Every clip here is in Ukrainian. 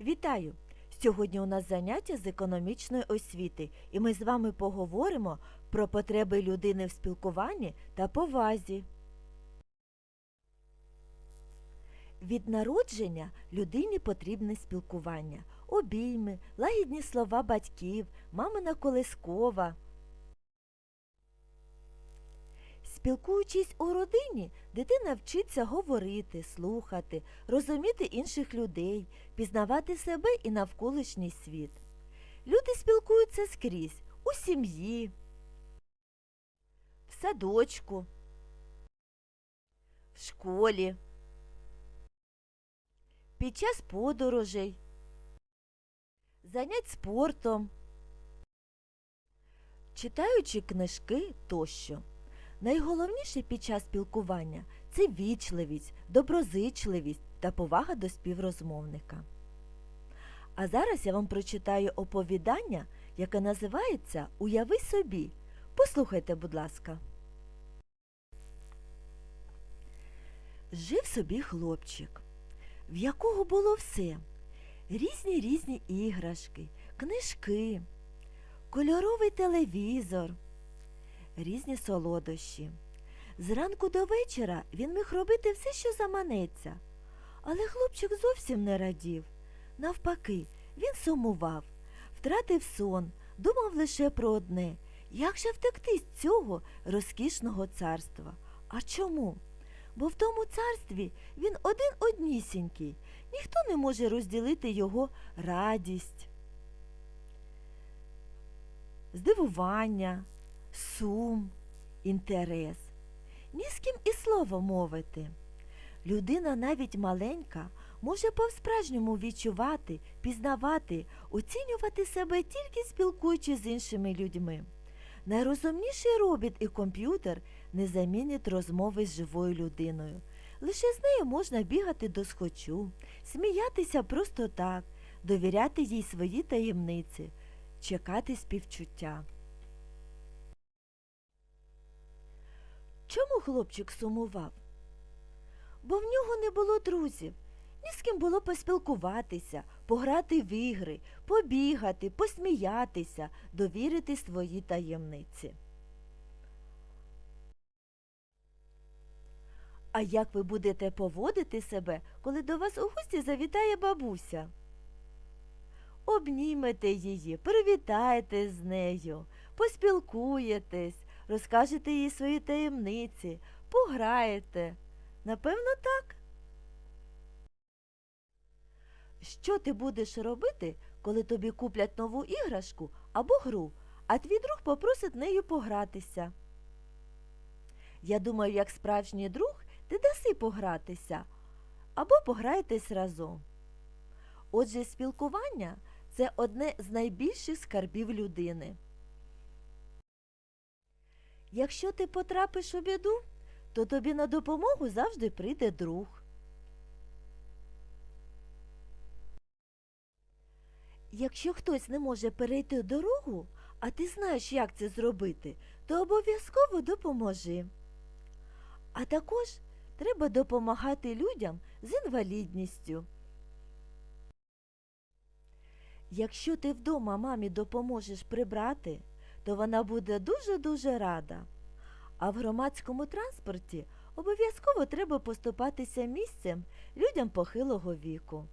Вітаю! Сьогодні у нас заняття з економічної освіти, і ми з вами поговоримо про потреби людини в спілкуванні та повазі. Від народження людині потрібне спілкування, обійми, лагідні слова батьків, мамина колискова. Спілкуючись у родині, дитина вчиться говорити, слухати, розуміти інших людей, пізнавати себе і навколишній світ. Люди спілкуються скрізь у сім'ї, в садочку, в школі, під час подорожей, занять спортом, читаючи книжки тощо. Найголовніше під час спілкування це вічливість, доброзичливість та повага до співрозмовника. А зараз я вам прочитаю оповідання, яке називається Уяви собі. Послухайте, будь ласка. Жив собі хлопчик, в якого було все різні різні іграшки, книжки, кольоровий телевізор різні солодощі. Зранку до вечора він міг робити все, що заманеться. Але хлопчик зовсім не радів. Навпаки, він сумував, втратив сон, думав лише про одне як же втекти з цього розкішного царства. А чому? Бо в тому царстві він один однісінький, ніхто не може розділити його радість, здивування, сум, інтерес. Ні з ким і слово мовити. Людина навіть маленька може по-справжньому відчувати, пізнавати, оцінювати себе тільки спілкуючись з іншими людьми. Найрозумніший робіт і комп'ютер не замінить розмови з живою людиною. Лише з нею можна бігати до схочу, сміятися просто так, довіряти їй свої таємниці, чекати співчуття. Чому хлопчик сумував? Бо в нього не було друзів, ні з ким було поспілкуватися, пограти в ігри, побігати, посміятися, довірити свої таємниці. А як ви будете поводити себе, коли до вас у гості завітає бабуся? Обнімете її, привітаєте з нею, поспілкуєтесь, розкажете їй свої таємниці, пограєте. Напевно, так. Що ти будеш робити, коли тобі куплять нову іграшку або гру, а твій друг попросить нею погратися? Я думаю, як справжній друг, ти даси погратися або пограєтесь разом. Отже, спілкування це одне з найбільших скарбів людини. Якщо ти потрапиш у біду, то тобі на допомогу завжди прийде друг. Якщо хтось не може перейти дорогу, а ти знаєш, як це зробити, то обов'язково допоможи. А також треба допомагати людям з інвалідністю. Якщо ти вдома мамі допоможеш прибрати, то вона буде дуже-дуже рада. А в громадському транспорті обов'язково треба поступатися місцем людям похилого віку.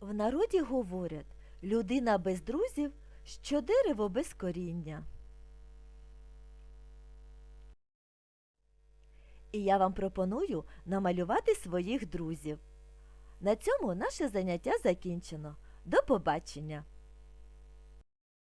В народі говорять людина без друзів, що дерево без коріння. І я вам пропоную намалювати своїх друзів. На цьому наше заняття закінчено. До побачення!